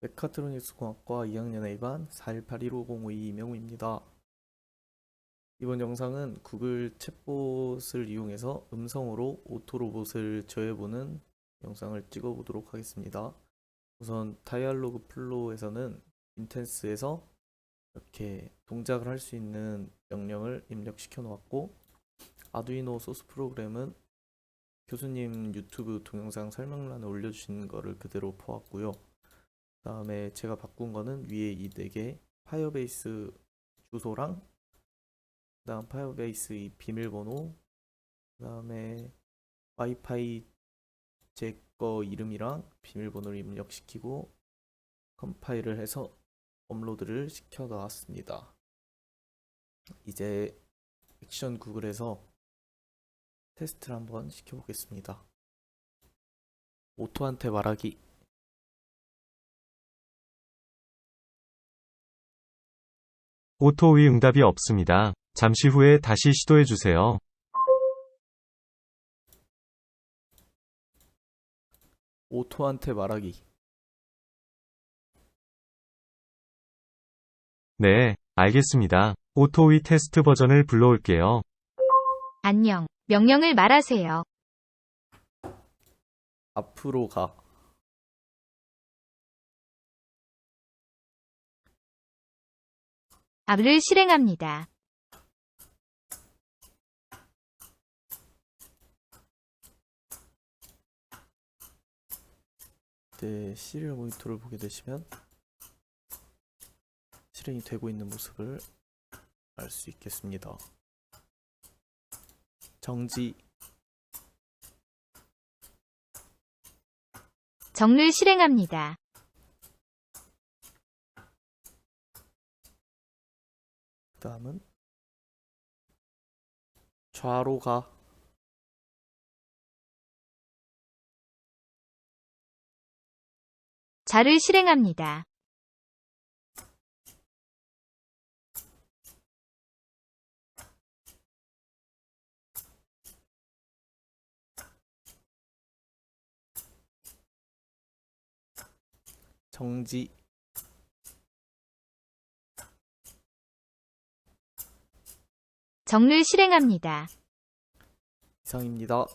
메카트로닉스 공학과 2학년 A반 4181505 이명우입니다. 이번 영상은 구글 챗봇을 이용해서 음성으로 오토로봇을 조회해보는 영상을 찍어보도록 하겠습니다. 우선 다이알로그 플로우에서는 인텐스에서 이렇게 동작을 할 수 있는 명령을 입력시켜 놓았고 아두이노 소스 프로그램은 교수님 유튜브 동영상 설명란에 올려주신 거를 그대로 퍼왔고요. 그다음에 제가 바꾼 거는 위에 이 네 개 파이어베이스 주소랑 그다음 파이어베이스 이 비밀번호 그다음에 와이파이 제 거 이름이랑 비밀번호를 입력시키고 컴파일을 해서 업로드를 시켜 놨습니다. 이제 액션 구글에서 테스트를 한번 시켜보겠습니다. 오토한테 말하기 오토의 응답이 없습니다. 잠시 후에 다시 시도해 주세요. 오토한테 말하기 네, 알겠습니다. 오토의 테스트 버전을 불러올게요. 안녕. 명령을 말하세요. 앞으로 가 을 실행합니다. 네, 시리얼 모니터를 보게 되시면 실행이 되고 있는 모습을 알 수 있겠습니다. 정지 정를 실행합니다. 다음은? 좌로 가. 자를 실행합니다. 정지 정를 실행합니다. 이상입니다.